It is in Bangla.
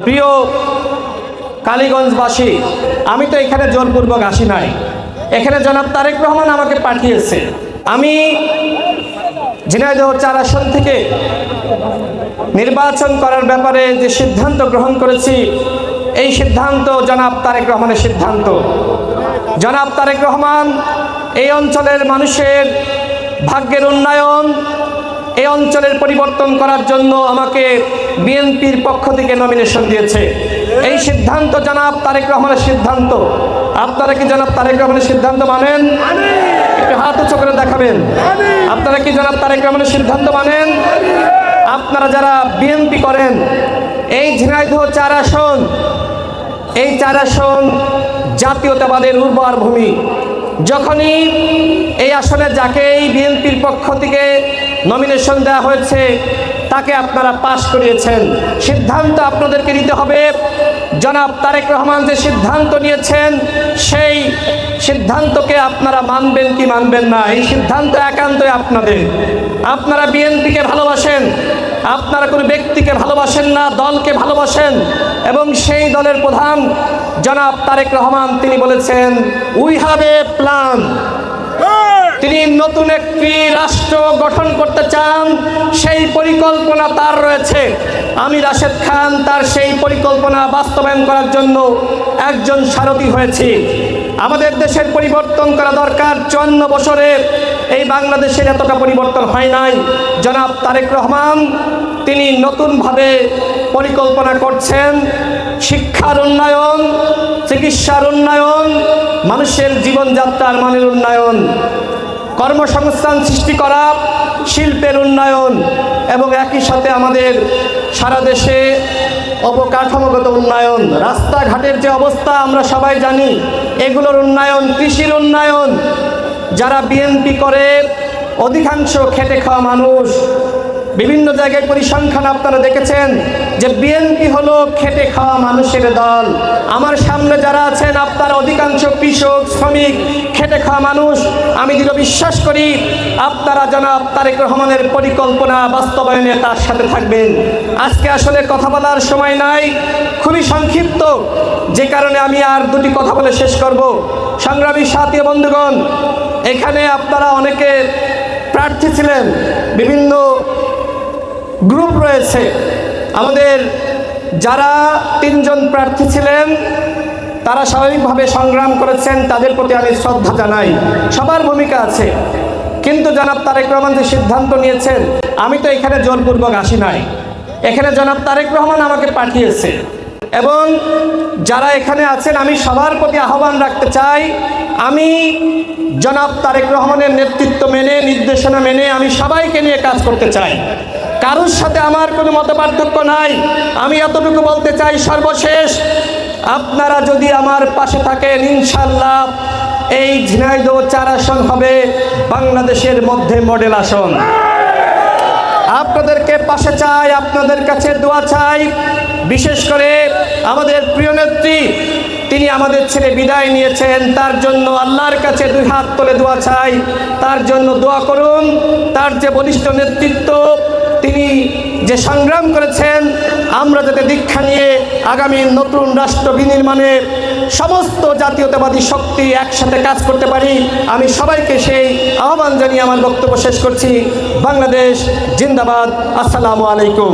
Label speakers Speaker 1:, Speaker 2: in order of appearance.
Speaker 1: প্রিয় কালীগঞ্জবাসী, আমি তো এখানে জোরপূর্বক আসি নাই। এখানে জনাব তারেক রহমান আমাকে পাঠিয়েছে। আমি ঝিনাইদহ চার আসন থেকে নির্বাচন করার ব্যাপারে যে সিদ্ধান্ত গ্রহণ করেছি, এই সিদ্ধান্ত জনাব তারেক রহমানের সিদ্ধান্ত। জনাব তারেক রহমান, এই অঞ্চলের মানুষের ভাগ্যের উন্নয়ন অঞ্চলের পরিবর্তন করার জন্য আমাকে বিএনপির পক্ষ থেকে নমিনেশন দিয়েছে। এই সিদ্ধান্ত জনাব তারেক রহমানের সিদ্ধান্ত। আপনারা কি জনাব তারেক রহমানের সিদ্ধান্ত মানেন? একটু হাত উঁচু করে দেখাবেন। আপনারা কি জনাব তারেক রহমানের সিদ্ধান্ত মানেন? আপনারা যারা বিএনপি করেন, এই ঝিনাইদহ চার আসন, এই চার আসন জাতীয়তাবাদের উর্বর ভূমি। যখনই এই আসনে যাকে এই বিএনপির পক্ষ থেকে নমিনেশন দেওয়া হয়েছে, তাকে আপনারা পাশ করিয়েছেন। সিদ্ধান্ত আপনাদেরকে নিতে হবে। জনাব তারেক রহমান যে সিদ্ধান্ত নিয়েছেন, সেই সিদ্ধান্তকে আপনারা মানবেন কি মানবেন না, এই সিদ্ধান্ত একান্তই আপনাদের। আপনারা বিএনপিকে ভালোবাসেন আপনারা কোনো ব্যক্তিকে ভালোবাসেন না, দলকে ভালোবাসেন। এবং সেই দলের প্রধান জনাব তারেক রহমান, তিনি বলেছেন উই হ্যাভ এ প্ল্যান তিনি নতুন একটি রাষ্ট্র গঠন করতে চান, সেই পরিকল্পনা তার রয়েছে। আমি রাশেদ খান, তার সেই পরিকল্পনা বাস্তবায়ন করার জন্য একজন সারথি হয়েছি। আমাদের দেশের পরিবর্তন করা দরকার। চুয়ান্ন বছরে এই বাংলাদেশের এতটা পরিবর্তন হয় নাই। জনাব তারেক রহমান, তিনি নতুনভাবে পরিকল্পনা করছেন। শিক্ষার উন্নয়ন, চিকিৎসার উন্নয়ন, মানুষের জীবনযাত্রার মানের উন্নয়ন, কর্মসংস্থান সৃষ্টি করা, শিল্পের উন্নয়ন এবং একই সাথে আমাদের সারা দেশে অবকাঠামোগত উন্নয়ন, রাস্তাঘাটের যে অবস্থা আমরা সবাই জানি, এগুলোর উন্নয়ন, কৃষির উন্নয়ন। যারা বিএনপি করে, অধিকাংশ খেটে খাওয়া মানুষ বিভিন্ন জায়গায় পরিসংখ্যান আপনারা দেখেছেন যে বিএনপি হলো খেটে খাওয়া মানুষের দল। আমার সামনে যারা আছেন, আপনারা অধিকাংশ কৃষক, শ্রমিক, খেটে খাওয়া মানুষ। আমি দৃঢ় বিশ্বাস করি, আপনারা জনাব তারেক রহমানের পরিকল্পনা বাস্তবায়নে তার সাথে থাকবেন। আজকে আসলে কথা বলার সময় নাই, খুবই সংক্ষিপ্ত। যে কারণে আমি আর দুটি কথা বলে শেষ করব। সংগ্রামী সাথী বন্ধুগণ, এখানে আপনারা অনেকে প্রার্থী ছিলেন, বিভিন্ন গ্রুপ রয়েছে। আমাদের যারা তিনজন প্রার্থী ছিলেন, তারা স্বাভাবিকভাবে সংগ্রাম করেছেন, তাদের প্রতি আমি শ্রদ্ধা জানাই। সবার ভূমিকা আছে। কিন্তু জনাব তারেক রহমান যে সিদ্ধান্ত নিয়েছেন, আমি তো এখানে জোরপূর্বক আসি নাই। এখানে জনাব তারেক রহমান আমাকে পাঠিয়েছে। এবং যারা এখানে আছেন, আমি সবার প্রতি আহ্বান রাখতে চাই, আমি জনাব তারেক রহমানের নেতৃত্ব মেনে, নির্দেশনা মেনে আমি সবাইকে নিয়ে কাজ করতে চাই। কারোর সাথে আমার কোনো মত পার্থক্য নাই। আমি এতটুকু বলতে চাই সর্বশেষ, আপনারা যদি আমার পাশে থাকেন ইনশাল্লাহ এই ঝিনাইদহ চার আসন হবে বাংলাদেশের মধ্যে মডেল আসন। আপনাদেরকে পাশে চাই, আপনাদের কাছে দোয়া চাই। বিশেষ করে আমাদের প্রিয় নেত্রী, তিনি আমাদের ছেড়ে বিদায় নিয়েছেন, তার জন্য আল্লাহর কাছে দুই হাত তুলে দোয়া চাই। তার জন্য দোয়া করুন। তার যে বলিষ্ঠ নেতৃত্ব তিনি যে সংগ্রাম করেছেন, আমরা যাতে দীক্ষা নিয়ে আগামী নতুন রাষ্ট্র বিনির্মাণের সমস্ত জাতীয়তাবাদী শক্তি একসাথে কাজ করতে পারি, আমি সবাইকে সেই আহ্বান জানিয়ে আমার বক্তব্য শেষ করছি। বাংলাদেশ জিন্দাবাদ। আসসালামু আলাইকুম।